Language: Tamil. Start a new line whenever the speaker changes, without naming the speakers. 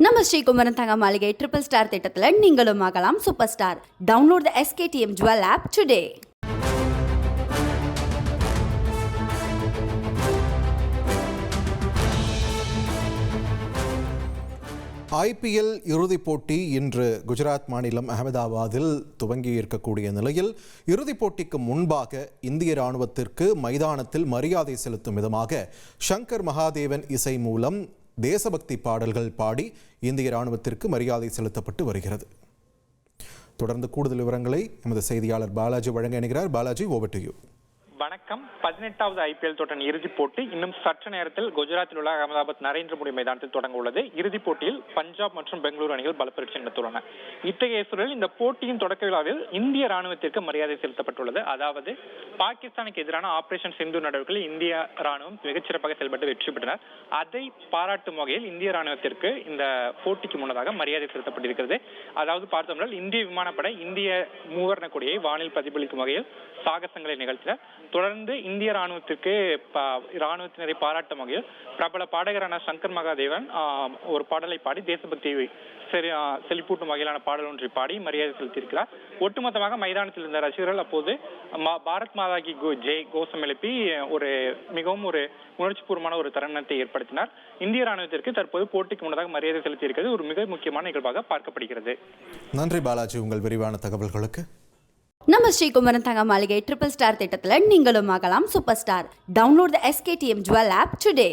நம்ம ஸ்ரீகுமரன் தங்க மாளிகை ட்ரிபிள் ஸ்டார் திட்டத்தில் நீங்களும் ஆகலாம் super star download the SKTM jewel app today
IPL இறுதிப் போட்டி இன்று குஜராத் மாநிலம் அகமதாபாத்தில் துவங்கி இருக்கக்கூடிய நிலையில் இறுதிப் போட்டிக்கு முன்பாக இந்திய ராணுவத்திற்கு மைதானத்தில் மரியாதை செலுத்தும் விதமாக ஷங்கர் மகாதேவன் இசை மூலம் தேசபக்தி பாடல்கள் பாடி இந்திய ராணுவத்திற்கு மரியாதை செலுத்தப்பட்டு வருகிறது. தொடர்ந்து கூடுதல் விவரங்களை எமது செய்தியாளர் பாலாஜி வழங்க இணைகிறார். பாலாஜி ஓவர் டு யூ
வணக்கம். பதினெட்டாவது ஐபிஎல் தொடரின் இறுதிப் போட்டி இன்னும் சற்று நேரத்தில் குஜராத்தில் உள்ள அகமதாபாத் நரேந்திர மோடி மைதானத்தில் தொடங்க உள்ளது. இறுதிப் போட்டியில் பஞ்சாப் மற்றும் பெங்களூரு அணிகள் பலப்பரீட்சை நடத்துள்ளன இத்தகைய சூழலில் இந்த போட்டியின் தொடக்க விழாவில் இந்திய ராணுவத்திற்கு மரியாதை செலுத்தப்பட்டுள்ளது. அதாவது பாகிஸ்தானுக்கு எதிரான ஆபரேஷன் சிந்து நடவடிக்கையில் இந்திய ராணுவம் மிகச்சிறப்பாக செயல்பட்டு வெற்றி பெற்றனர். அதை பாராட்டும் வகையில் இந்திய ராணுவத்திற்கு இந்த போட்டிக்கு முன்னதாக மரியாதை செலுத்தப்பட்டிருக்கிறது. அதாவது பார்த்தோம்னால் இந்திய விமானப்படை இந்திய மூவர்ண கொடியை வானில் பிரதிபலிக்கும் வகையில் சாகசங்களை நிகழ்த்தினர். தொடர்ந்து இந்திய ராணுவத்திற்கு ராணுவத்தினரை பாராட்டும் வகையில் பிரபல பாடகரான சங்கர் மகாதேவன் ஒரு பாடலை பாடி தேசபக்தி சரி செழிப்பூட்டும் வகையிலான பாடல் ஒன்றை பாடி மரியாதை செலுத்தியிருக்கிறார். ஒட்டுமொத்தமாக மைதானத்தில் இருந்த ரசிகர்கள் அப்போது மா- பாரத் மாதா கி கோ- ஜெய் கோஷம் எழுப்பி ஒரு மிகவும் ஒரு உணர்ச்சிபூர்வமான ஒரு தருணத்தை ஏற்படுத்தினார். இந்திய ராணுவத்திற்கு தற்போது போட்டிக்கு முன்னதாக மரியாதை செலுத்தியிருக்கிறது. ஒரு மிக முக்கியமான நிகழ்வாக பார்க்கப்படுகிறது.
நன்றி பாலாஜி உங்கள் விரிவான தகவல்களுக்கு.
நம்ம ஸ்ரீகுமரன் தங்க மாளிகை ட்ரிபிள் ஸ்டார் திட்டத்தில் நீங்களும் ஆகலாம் super star download the SKTM jewel app today